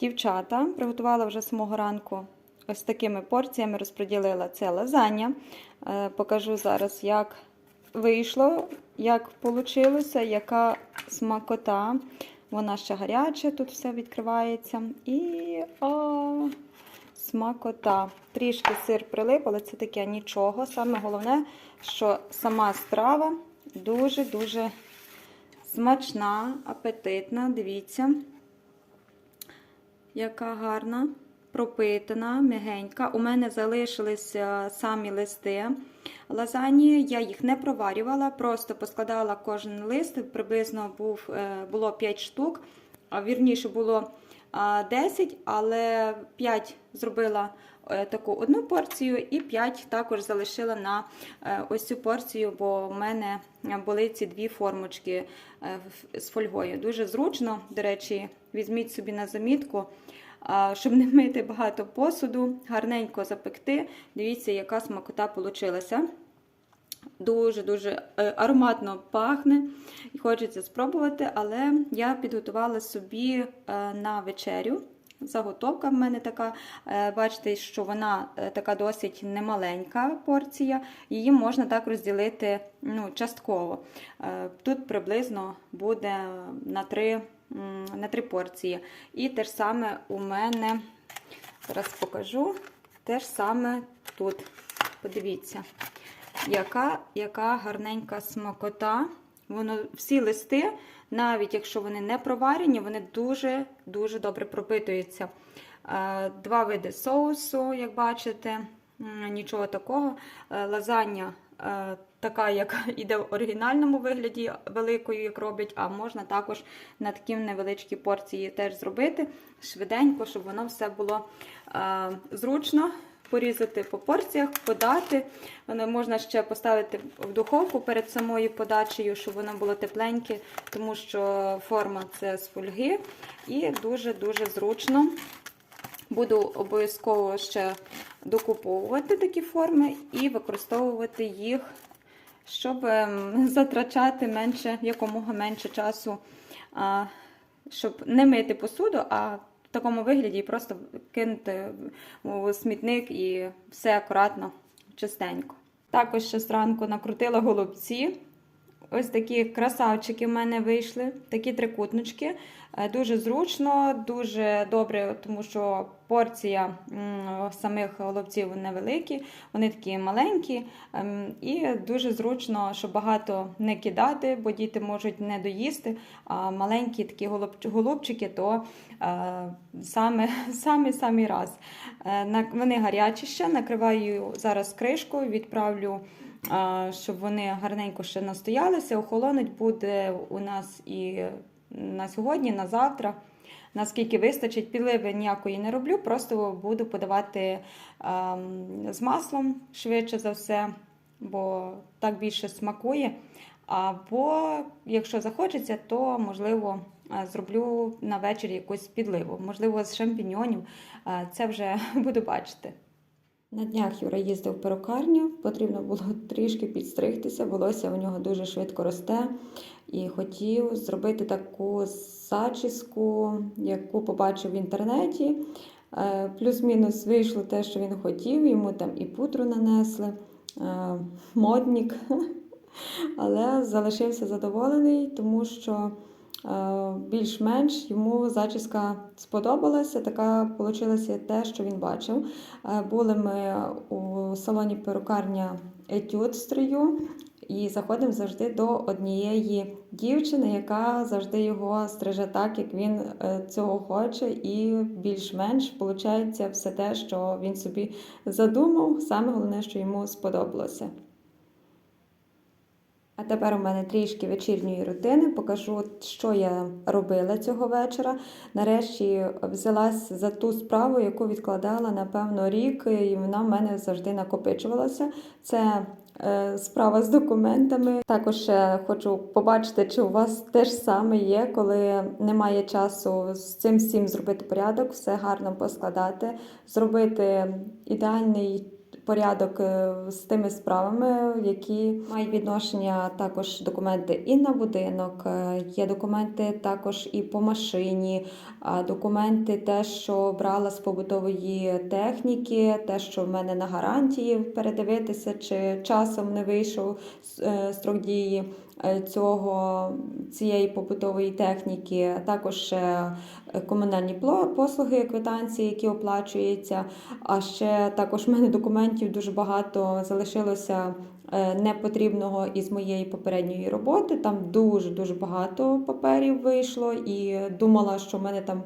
дівчата. Приготувала вже самого ранку ось такими порціями, розподілила це лазання. Е, Покажу зараз, як вийшло, як вийшло, яка смакота. Вона ще гаряча, тут все відкривається. І о, смакота. Трішки сир прилип, але це таке нічого. Саме головне, що сама страва дуже-дуже смачна, апетитна. Дивіться, яка гарна, пропитана, м'ягенька. У мене залишилися самі листи лазані. Я їх не проварювала, просто поскладала кожен лист. Приблизно був, е, було 5 штук, вірніше було 10, але 5 зробила е, таку одну порцію, і 5 також залишила на е, ось цю порцію, бо в мене були ці дві формочки з фольгою. Дуже зручно, до речі, візьміть собі на замітку. Щоб не мити багато посуду, гарненько запекти. Дивіться, яка смакота получилася. Дуже-дуже е, ароматно пахне і хочеться спробувати, але я підготувала собі е, на вечерю. Заготовка в мене така. Е, Бачите, що вона така досить немаленька порція. Її можна так розділити ну, частково. Тут приблизно буде на три, на три порції. І те ж саме у мене, зараз покажу, те ж саме тут. Подивіться яка, яка гарненька смакота. Воно, всі листи, навіть якщо вони не проварені, вони дуже-дуже добре пропитуються. Е, Два види соусу, як бачите, нічого такого. Е, Лазання е, така, як іде в оригінальному вигляді, великою, як роблять, а можна також на такі невеличкі порції теж зробити швиденько, щоб воно все було е, зручно порізати по порціях, подати. Воно можна ще поставити в духовку перед самою подачею, щоб воно було тепленьке, тому що форма це з фольги і дуже-дуже зручно. Буду обов'язково ще докуповувати такі форми і використовувати їх, щоб ем, затрачати менше, якомога менше часу, щоб не мити посуду, а в такому вигляді просто кинути у смітник і все акуратно, чистенько. Також ще зранку накрутила голубці. Ось такі красавчики в мене вийшли, такі трикутнички. Е, Дуже зручно, дуже добре, тому що порція самих голубців невеликі, вони такі маленькі. ем, І дуже зручно, щоб багато не кидати, бо діти можуть не доїсти. А маленькі такі голубчики, то е, саме, саме самий раз. Е, Вони гарячі ще, накриваю зараз кришкою, відправлю щоб вони гарненько ще настоялися. Охолонуть буде у нас і на сьогодні, на завтра. Наскільки вистачить, підливи ніякої не роблю, просто буду подавати ем, з маслом швидше за все, бо так більше смакує. Або, якщо захочеться, то можливо е, зроблю на вечір якусь підливу, можливо, з шампіньонів. Е, Це вже буду бачити. На днях Юра їздив в перукарню, потрібно було трішки підстригтися, волосся у нього дуже швидко росте. І хотів зробити таку зачіску, яку побачив в інтернеті. Е, Плюс-мінус вийшло те, що він хотів, йому там і пудру нанесли, е, моднік. Але залишився задоволений, тому що більш-менш йому зачіска сподобалася. Така вийшла те, що він бачив. Е, Були ми у салоні перукарня Етюд стрию і заходимо завжди до однієї дівчини, яка завжди його стриже так, як він е, цього хоче, і більш-менш виходить все те, що він собі задумав. Саме головне, що йому сподобалося. А тепер у мене трішки вечірньої рутини. Покажу, що я робила цього вечора. Нарешті взялась за ту справу, яку відкладала напевно рік, і вона в мене завжди накопичувалася. Це е, справа з документами. Також ще хочу побачити, чи у вас теж саме є, коли немає часу з цим всім зробити порядок, все гарно поскладати, зробити ідеальний порядок е, з тими справами, які мають відношення також документи і на будинок, е, є документи також і по машині, документи, те, що брала з побутової техніки, те, що в мене на гарантії передивитися, чи часом не вийшов е, строк дії цього цієї побутової техніки, а також е, комунальні послуги, квитанції, які оплачуються. А ще також в мене документів дуже багато залишилося е, непотрібного із моєї попередньої роботи. Там дуже дуже багато паперів вийшло, і думала, що в мене там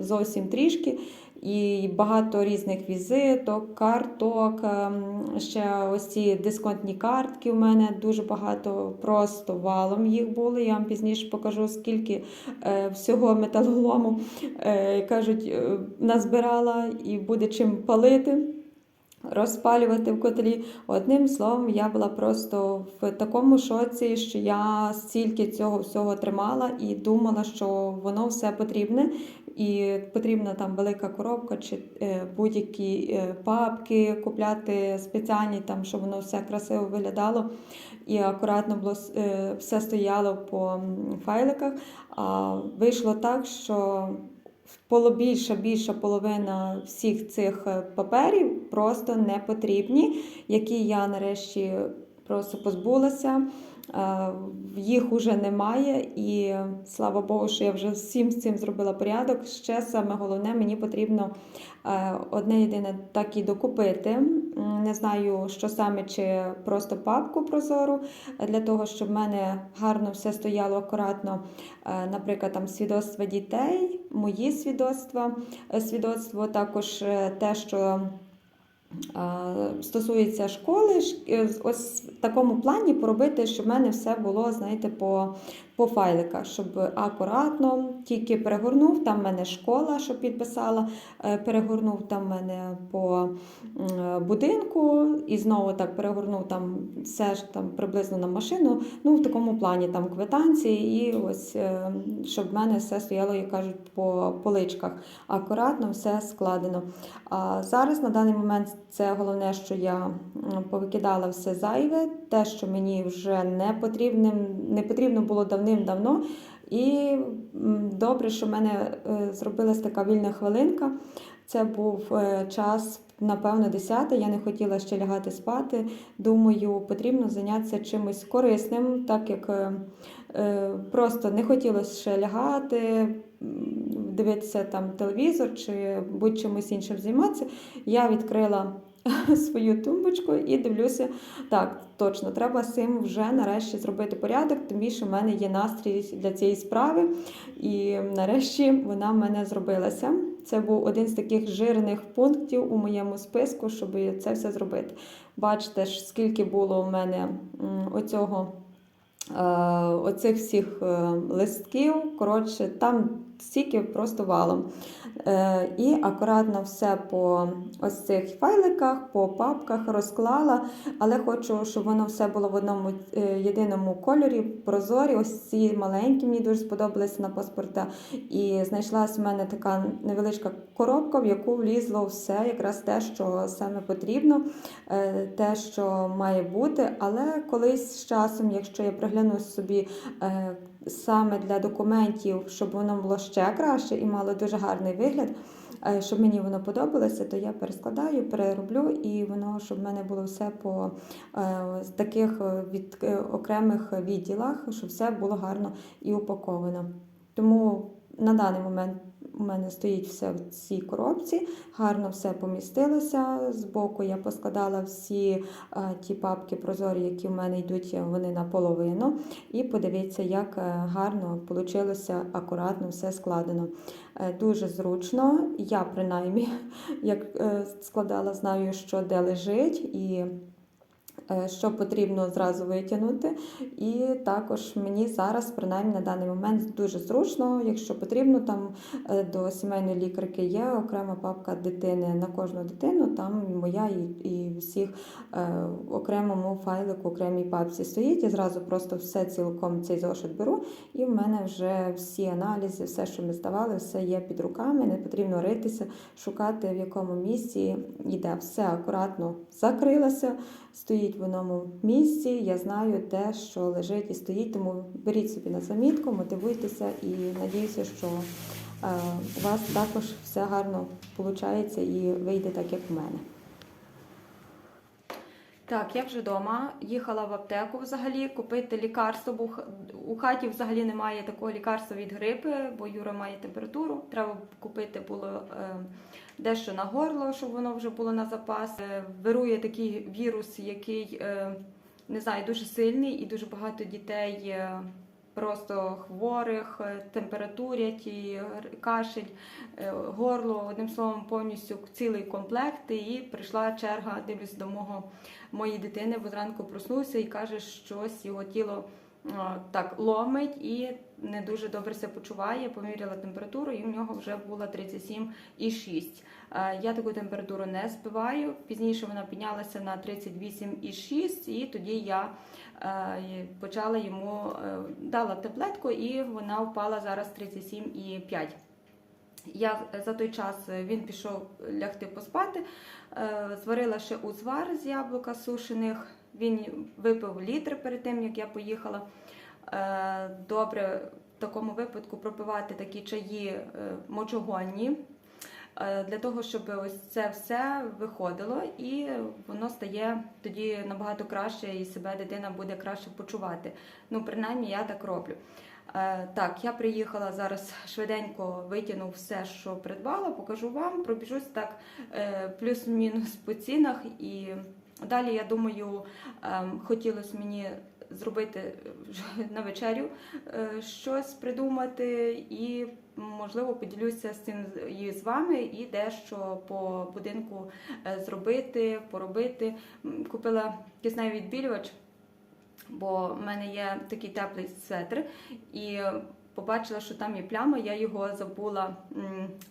зовсім трішки. І багато різних візиток, карток, ем, ще ось ці дисконтні картки у мене дуже багато, просто валом їх були. Я вам пізніше покажу, скільки е, всього металолому е, кажуть, е, назбирала і буде чим палити. Розпалювати в котлі. Одним словом, я була просто в такому шоці, що я стільки цього всього тримала і думала, що воно все потрібне, і потрібна там велика коробка чи е, будь-які е, папки купляти спеціальні, там, щоб воно все красиво виглядало і акуратно було е, все стояло по файликах. А вийшло так, що більша, більша половина всіх цих е, паперів просто не потрібні, які я нарешті просто позбулася. Е, Їх уже немає, і слава Богу, що я вже всім з цим зробила порядок. Ще саме головне, мені потрібно е, одне єдине так і докупити. Не знаю, що саме, чи просто папку прозору для того, щоб в мене гарно все стояло акуратно. Е, Наприклад, там свідоцтва дітей, мої свідоцтва, свідоцтво також те, що стосується школи, е, ось в такому плані поробити, щоб в мене все було, знаєте, по, по файликах, щоб акуратно тільки перегорнув, там в мене школа, що підписала, е, перегорнув там в мене по е, будинку і знову так перегорнув там все ж там приблизно на машину. Ну, в такому плані там квитанції, і ось е, щоб в мене все стояло, як кажуть, по поличках. Акуратно все складено. А зараз на даний момент це головне, що я повикидала все зайве, те, що мені вже не потрібним, не потрібно було давним-давно. І добре, що в мене е, зробилась така вільна хвилинка. Це був е, час, напевно, 10 Я не хотіла ще лягати спати. Думаю, потрібно зайнятися чимось корисним, так як е, просто не хотілося ще лягати, дивитися там телевізор чи будь-чимось іншим займатися. Я відкрила свою тумбочку і дивлюся, так, точно, треба з цим вже нарешті зробити порядок, тим більше в мене є настрій для цієї справи. І нарешті вона в мене зробилася. Це був один з таких жирних пунктів у моєму списку, щоб це все зробити. Бачите, ж, скільки було у мене оцього. е, Оцих всіх е, листків, коротше, там стільки просто валом. Е, І акуратно все по ось цих файликах, по папках розклала, але хочу, щоб воно все було в одному е, єдиному кольорі, прозорі. Ось ці маленькі мені дуже сподобалися на паспорта. І знайшлась у мене така невеличка коробка, в яку влізло все, якраз те, що саме потрібно, е, те, що має бути. Але колись з часом, якщо я пригляну собі саме для документів, щоб воно було ще краще і мало дуже гарний вигляд. Щоб мені воно подобалося, то я перескладаю, перероблю, і воно, щоб в мене було все по е, таких е, від, е, окремих відділах, щоб все було гарно і упаковано. Тому на даний момент у мене стоїть все в цій коробці, гарно все помістилося. Збоку я поскладала всі е, ті папки прозорі, які в мене йдуть, вони наполовину. І подивіться, як е, гарно вийшло, акуратно все складено. Е, Дуже зручно. Я принаймні, як складала, знаю, що де лежить. І що потрібно зразу витягнути. І також мені зараз, принаймні на даний момент, дуже зручно, якщо потрібно, там е, до сімейної лікарки є окрема папка дитини на кожну дитину, там моя і, і всіх е, в окремому файлику, окремій папці стоїть. Я зразу просто все цілком цей зошит беру, і в мене вже всі аналізи, все, що ми здавали, все є під руками. Не потрібно ритися, шукати в якому місці йде. Все акуратно закрилося, стоїть в одному місці. Я знаю те, що лежить і стоїть. Тому беріть собі на замітку, мотивуйтеся і надіюся, що е, у вас також все гарно виходить і вийде так, як в мене. Так, я вже вдома їхала в аптеку взагалі купити лікарство, бо у хаті взагалі немає такого лікарства від грипи, бо Юра має температуру. Треба купити було е, дещо на горло, щоб воно вже було на запас. Е, вирує такий вірус, який е, не знаю, дуже сильний, і дуже багато дітей е, просто хворих, е, температурять, і кашель, е, горло, одним словом, повністю цілий комплект. І прийшла черга, дивлюсь до мого моєї дитини, бо зранку проснувся і каже, щось його тіло так ломить і не дуже добре себе почуває. Поміряла температуру, і в нього вже була 37,6. Е, Я таку температуру не збиваю. Пізніше вона піднялася на 38,6, і тоді я е, почала йому е, дала таблетку, і вона впала зараз 37,5. Я за той час він пішов лягти поспати, зварила ще узвар з яблука сушених. Він випив літр перед тим, як я поїхала. Добре в такому випадку пропивати такі чаї мочогонні, для того, щоб ось це все виходило, і воно стає тоді набагато краще, і себе дитина буде краще почувати. Ну, принаймні, я так роблю. Е, Так, я приїхала зараз швиденько витягну все, що придбала, покажу вам, пробіжусь так е, плюс-мінус по цінах. І далі, я думаю, ем, хотілося мені зробити вже на вечерю е, щось придумати, і можливо поділюся з цим з- вами, і дещо по будинку е, зробити, поробити. Купила кисневий відбілювач бо в мене є такий теплий светр, і побачила, що там є пляма, я його забула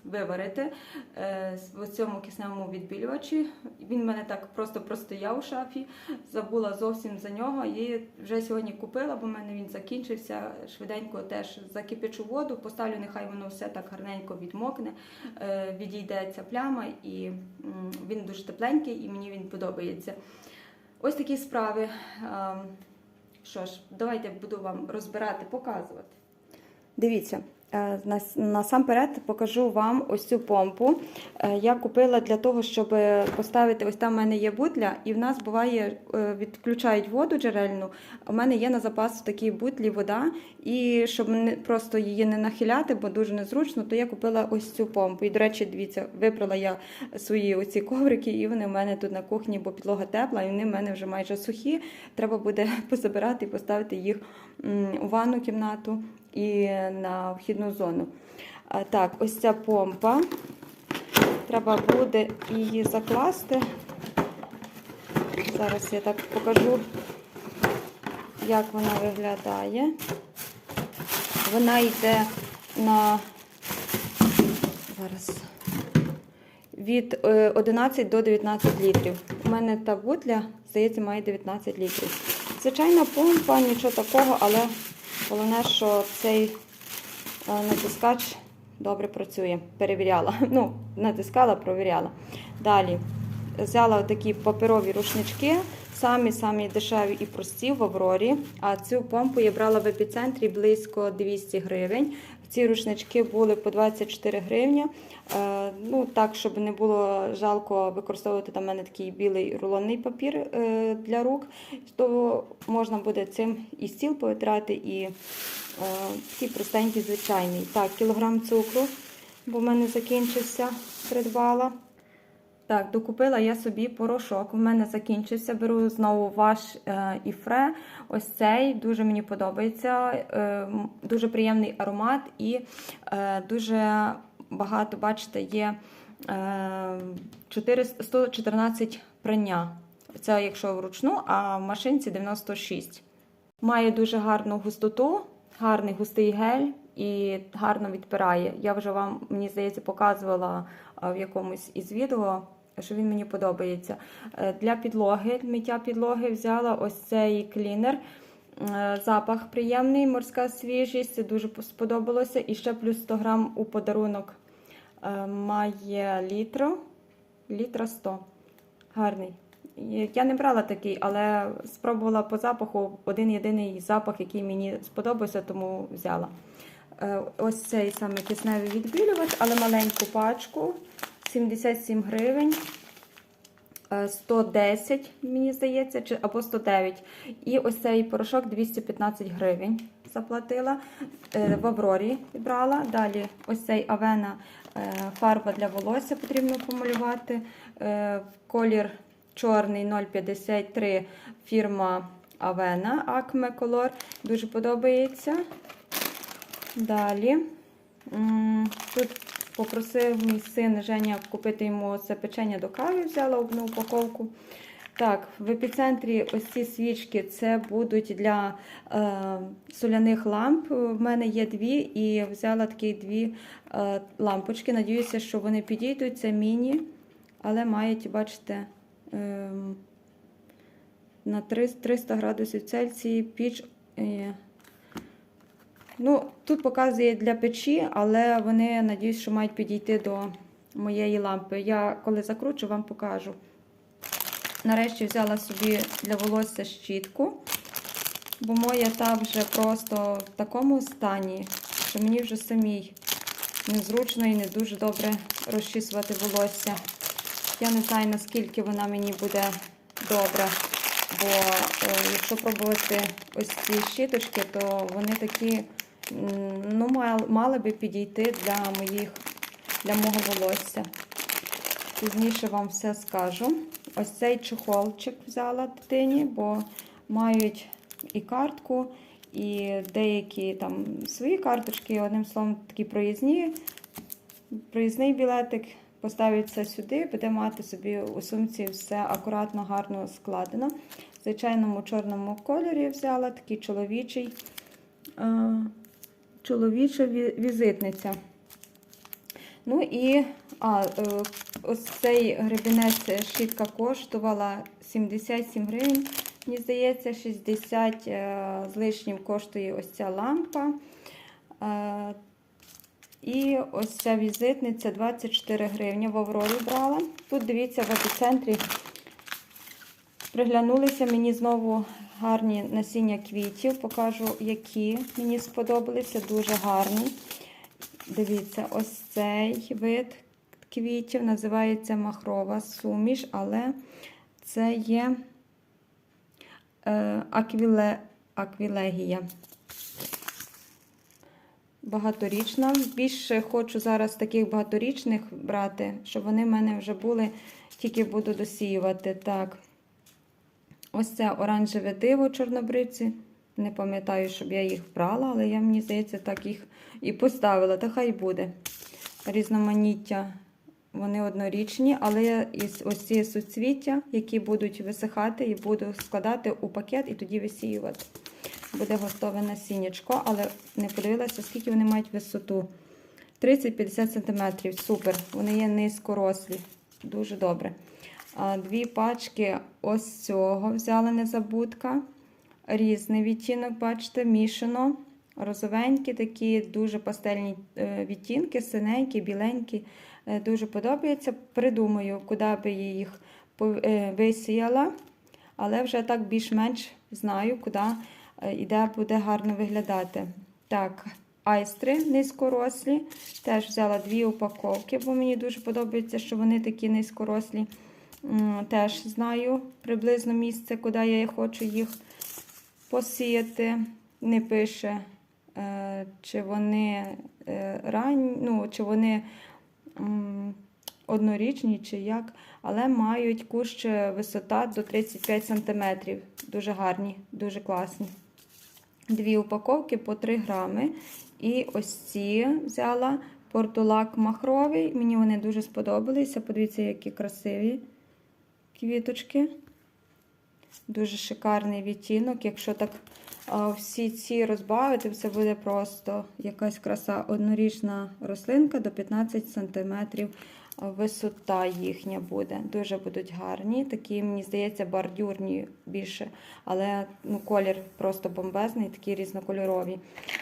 виварити е, в цьому кисневому відбілювачі. Він в мене так просто простояв у шафі, забула зовсім за нього. І вже сьогодні купила, бо в мене він закінчився. Швиденько теж закипячу воду, поставлю, нехай воно все так гарненько відмокне, е, відійде ця пляма, і він дуже тепленький, і мені він подобається. Ось такі справи. Що ж, давайте буду вам розбирати, показувати. Дивіться, е, насамперед покажу вам ось цю помпу. Е, Я купила для того, щоб поставити, ось там в мене є бутля, і в нас буває, е, відключають воду джерельну. У мене є на запас в такій бутлі вода, і щоб просто її не нахиляти, бо дуже незручно, то я купила ось цю помпу. І, до речі, дивіться, випрала я свої оці коврики, і вони в мене тут на кухні, бо підлога тепла, і вони в мене вже майже сухі. Треба буде позабирати і поставити їх у ванну кімнату і на вхідну зону. Так, ось ця помпа. Треба буде її закласти. Зараз я так покажу, як вона виглядає. Вона йде на зараз від е, 11 до 19 літрів. У мене та бутля, здається, має 19 літрів. Звичайна помпа, нічого такого, але головне, що цей е, натискач добре працює. Перевіряла. Ну, натискала, провіряла. Далі взяла такі паперові рушнички, самі-самі дешеві і прості в Аврорі. А цю помпу я брала в епіцентрі близько 200 гривень. Ці рушнички були по 24 гривні. Е, ну, так, щоб не було жалко використовувати там в мене такий білий рулонний папір е, для рук, то можна буде цим і стіл повитрати, і ці такий простенький, звичайний. Так, кілограм цукру, бо в мене закінчився, придбала. Так, докупила я собі порошок. У мене закінчився. Беру знову ваш е, іфре. Ось цей дуже мені подобається. Е, дуже приємний аромат і е, дуже багато, бачите, є е, 400 114 прання. Це якщо вручну, а в машинці 96. Має дуже гарну густоту, гарний густий гель і гарно відпирає. Я вже вам, мені здається, показувала в якомусь із відео, що він мені подобається. Е, Для підлоги, миття підлоги взяла ось цей клінер. Е, Запах приємний, морська свіжість, дуже сподобалося. І ще плюс 100 грам у подарунок Е, має літру, літра 100. Гарний. Я не брала такий, але спробувала по запаху один єдиний запах, який мені сподобався, тому взяла. Е, Ось цей саме кисневий відбілювач, але маленьку пачку 77 гривень. Е, 110, мені здається, або 109. І ось цей порошок 215 гривень заплатила. Е, В Аврорі брала. Далі ось цей Авена е, фарба для волосся потрібно помалювати. Е, колір чорний 0,53 фірма Авена Acme Color. Дуже подобається. Далі. Тут попросив мій син Женя купити йому це печення до кави, взяла одну упаковку. Так, в епіцентрі ось ці свічки це будуть для е, соляних ламп. В мене є дві, і взяла такі дві е, лампочки. Надіюся, що вони підійдуть. Це міні, але мають, бачите, е, на 300 300 градусів Цельсії піч. Е, Ну, тут показує для печі, але вони надіюсь, що мають підійти до моєї лампи. Я коли закручу, вам покажу. Нарешті взяла собі для волосся щітку, бо моя та вже просто в такому стані, що мені вже самій незручно і не дуже добре розчісувати волосся. Я не знаю, наскільки вона мені буде добра. Бо е, якщо пробувати ось ці щіточки, то вони такі ну, мали би підійти для моїх для мого волосся. Пізніше вам все скажу. Ось цей чохолчик взяла дитині, бо мають і картку, і деякі там свої карточки, одним словом, такі проїзні. Проїзний білетик поставиться сюди, буде мати собі у сумці все акуратно, гарно складено. В звичайному чорному кольорі взяла такий чоловічий, е, чоловіча візитниця. Ну і а, е, ось цей гребінець щітка коштувала 77 гривень. Мені здається, 60 е, з лишнім коштує ось ця лампа. Е, І ось ця візитниця 24 гривні в Аврорі брала. Тут дивіться в епіцентрі. Приглянулися мені знову гарні насіння квітів. Покажу, які мені сподобалися, дуже гарні. Дивіться, ось цей вид квітів називається махрова суміш, але це є е, аквіле, аквілегія. Багаторічна. Більше хочу зараз таких багаторічних брати, щоб вони в мене вже були, тільки буду досіювати. Так. Ось це оранжеве диво чорнобривці. Не пам'ятаю, щоб я їх брала, але я, мені здається, так їх і поставила. Та хай буде. Різноманіття. Вони однорічні, але із ось ці суцвіття, які будуть висихати, і буду складати у пакет і тоді висіювати. Буде готове насіннячко, але не подивилася, скільки вони мають висоту. 30-50 см. Супер. Вони є низькорослі. Дуже добре. Дві пачки ось цього взяла незабудка. Різний відтінок, бачите, мішано. Розовенькі, такі дуже пастельні е, відтінки, синенькі, біленькі. Е, Дуже подобається. Придумаю, куди би я їх е, висіяла, але вже так більш-менш знаю, куди і де буде гарно виглядати. Так, айстри низькорослі. Теж взяла дві упаковки, бо мені дуже подобається, що вони такі низькорослі. Теж знаю приблизно місце, куди я хочу їх посіяти. Не пише, е, чи вони е, ранні, ну, чи вони однорічні, чи як, але мають кущ е, висота до 35 см. Дуже гарні, дуже класні. Дві упаковки по 3 грами. І ось ці взяла портулак махровий. Мені вони дуже сподобалися. Подивіться, які красиві квіточки. Дуже шикарний відтінок. Якщо так всі ці розбавити, це буде просто якась краса. Однорічна рослинка до 15 см висота їхня буде. Дуже будуть гарні. Такі, мені здається, бордюрні більше. Але ну, колір просто бомбезний, такі різнокольорові.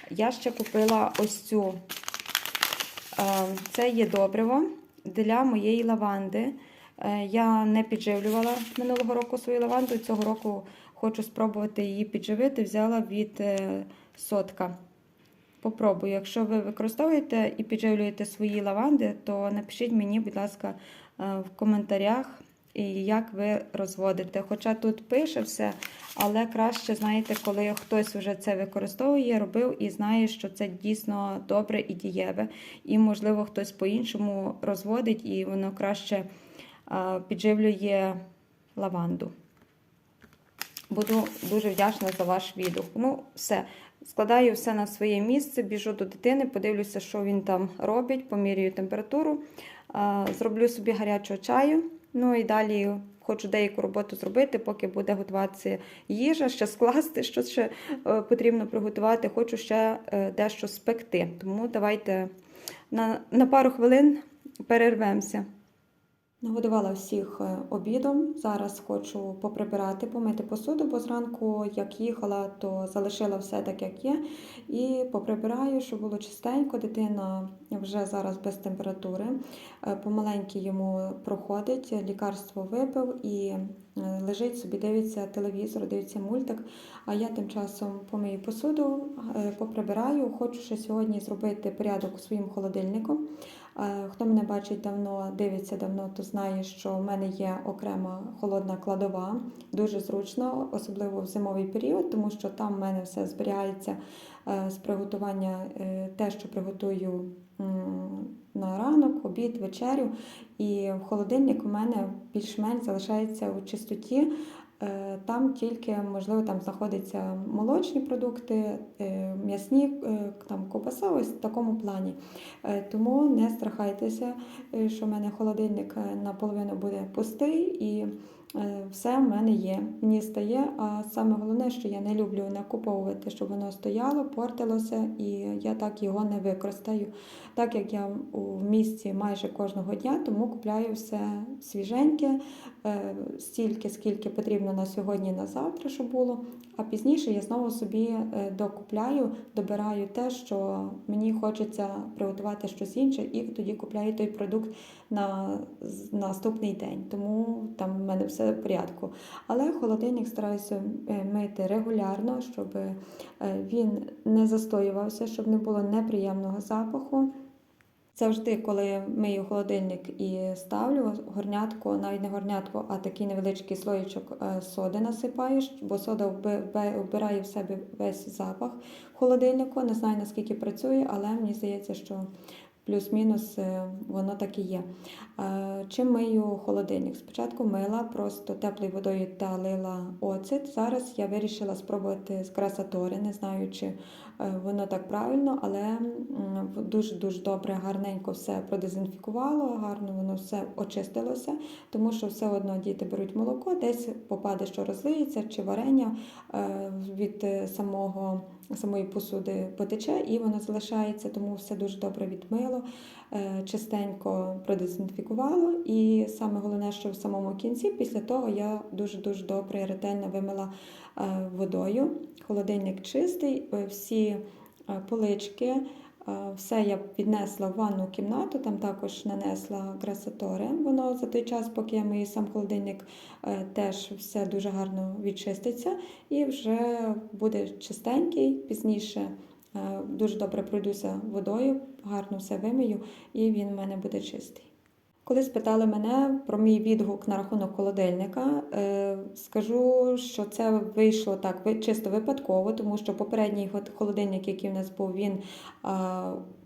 Я ще купила ось цю. Е, Це є добриво для моєї лаванди. Е, Я не підживлювала минулого року свою лаванду. Цього року хочу спробувати її підживити. Взяла від е, сотка. Попробую. Якщо ви використовуєте і підживлюєте свої лаванди, то напишіть мені, будь ласка, е, в коментарях, як ви розводите. Хоча тут пише все, але краще, знаєте, коли хтось вже це використовує, робив і знає, що це дійсно добре і дієве. І, можливо, хтось по-іншому розводить, і воно краще підживлює лаванду. Буду дуже вдячна за ваш відгук. Ну, все. Складаю все на своє місце, біжу до дитини, подивлюся, що він там робить, помірюю температуру, зроблю собі гарячого чаю. Ну і далі хочу деяку роботу зробити, поки буде готуватися їжа, ще скласти, що ще е, потрібно приготувати. Хочу ще е, дещо спекти. Тому давайте на, на пару хвилин перервемося. Нагодувала всіх е, обідом. Зараз хочу поприбирати, помити посуду, бо зранку, як їхала, то залишила все так, як є. І поприбираю, щоб було чистенько. Дитина вже зараз без температури. Е, Помаленьки йому проходить, лікарство випив і е, лежить собі, дивиться телевізор, дивиться мультик. А я тим часом помию посуду, поприбираю. Хочу ще сьогодні зробити порядок своїм холодильнику. Е, Хто мене бачить давно, дивиться давно, то знає, що в мене є окрема холодна кладова. Дуже зручно, особливо в зимовий період, тому що там в мене все зберігається е, з приготування, е, те, що приготую на ранок, обід, вечерю. І в холодильник у мене більш-менш залишається у чистоті. Е, Там тільки, можливо, там знаходяться молочні продукти, е, м'ясні е, там ковбаса, ось в такому плані. Тому не страхайтеся, що в мене холодильник наполовину буде пустий і все в мене є. Мені стає. А саме головне, що я не люблю накуповувати, щоб воно стояло, портилося, і я так його не використаю. Так як я у місті майже кожного дня, тому купляю все свіженьке, е, стільки, скільки потрібно на сьогодні, на завтра, щоб було. А пізніше я знову собі е, докупляю, добираю те, що мені хочеться приготувати щось інше, і тоді купляю той продукт на наступний день. Тому там в мене все в порядку. Але холодильник стараюся е, мити регулярно, щоб е, він не застоювався, щоб не було неприємного запаху. Завжди, коли мию холодильник і ставлю горнятку, навіть не горнятку, а такий невеличкий слоєчок е, соди насипаєш, бо сода вбирає в себе весь запах холодильнику. Не знаю наскільки працює, але мені здається, що плюс-мінус е, воно так і є. Чим мию холодильник? Спочатку мила просто теплою водою та лила оцет. Зараз я вирішила спробувати з красатори. Не знаю, чи воно так правильно, але дуже дуже добре, гарненько все продезінфікувало, гарно воно все очистилося, тому що все одно діти беруть молоко, десь попаде, що розлиється, чи варення е, від е, самого. Самої посуди потече і воно залишається, тому все дуже добре відмило, е, чистенько продезінфікувало. І саме головне, що в самому кінці, після того я дуже-дуже добре і ретельно вимила е, водою. Холодильник чистий, е, всі е, полички, е, все я віднесла в ванну кімнату, там також нанесла красатори. Воно за той час, поки я мию сам холодильник, е, теж все дуже гарно відчиститься і вже буде чистенький. Пізніше е, дуже добре пройдуся водою, гарно все вимию, і він в мене буде чистий. Коли спитали мене про мій відгук на рахунок холодильника, е, скажу, що це вийшло так чисто випадково, тому що попередній холодильник, який в нас був, він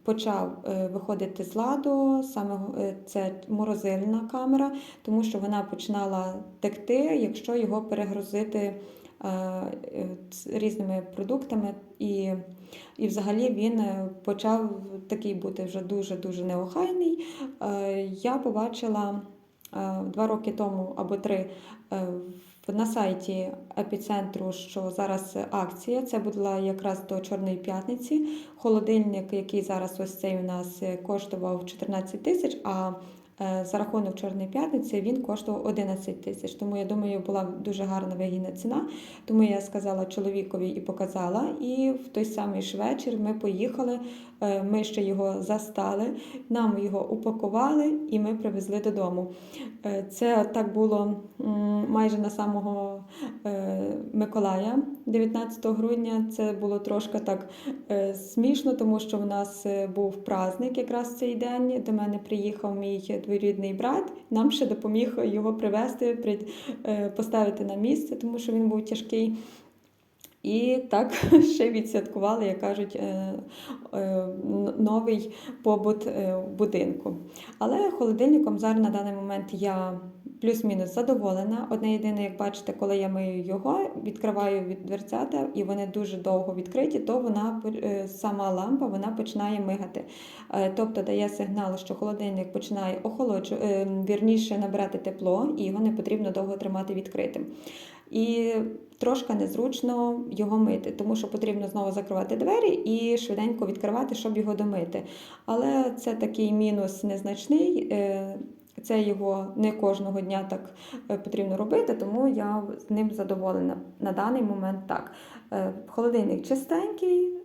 почав е, виходити з ладу. Саме е, це морозильна камера, тому що вона починала текти, якщо його перегрузити різними продуктами. І, і взагалі він е, почав такий бути вже дуже-дуже неохайний. Е, Я побачила два роки тому або три е, на сайті епіцентру, що зараз акція. Це була якраз до Чорної п'ятниці. Холодильник, який зараз ось цей у нас е, коштував 14 тисяч, а е, за рахунок Чорної п'ятниці він коштував 11 тисяч. Тому я думаю, була дуже гарна вигідна ціна. Тому я сказала чоловікові і показала. І в той самий ж вечір ми поїхали. Е, Ми ще його застали, нам його упакували і ми привезли додому. Е, Це так було майже на самого е, Миколая, 19 грудня. Це було трошки так смішно, тому що в нас був праздник якраз цей день. До мене приїхав мій двоюрідний брат. Нам ще допоміг його привезти, поставити на місце, тому що він був тяжкий. І так ще відсвяткували, як кажуть, е, е, новий побут е, будинку. Але холодильником зараз на даний момент я плюс-мінус задоволена. Одне єдине, як бачите, коли я мию його, відкриваю від дверцята, і вони дуже довго відкриті, то вона сама лампа вона починає мигати. Тобто дає сигнал, що холодильник починає охолоджувати, вірніше набирати тепло, і його не потрібно довго тримати відкритим. І трошки незручно його мити, тому що потрібно знову закривати двері і швиденько відкривати, щоб його домити. Але це такий мінус незначний. е, Це його не кожного дня так е, потрібно робити, тому я з ним задоволена на даний момент так. Е, Холодильник чистенький,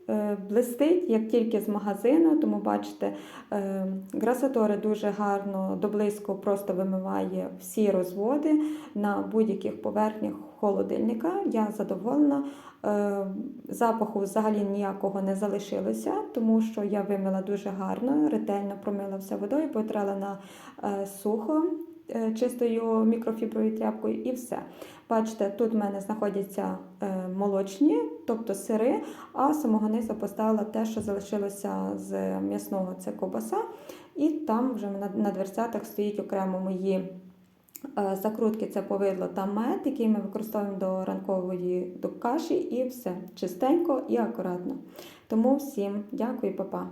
блистить, як тільки з магазину, тому бачите, е, Грасатори дуже гарно доблизько просто вимиває всі розводи на будь-яких поверхнях холодильника. Я задоволена. Е, Запаху взагалі ніякого не залишилося, тому що я вимила дуже гарно, ретельно промила все водою, потрала на е, сухо е, чистою мікрофібровою тряпкою і все. Бачите, тут в мене знаходяться е, молочні, тобто сири, а самого низу поставила те, що залишилося з м'ясного, це ковбаса. І там вже на, на дверцятах стоїть окремо мої е, закрутки, це повидло та мед, який ми використовуємо до ранкової до каші, і все чистенько і акуратно. Тому всім дякую, папа.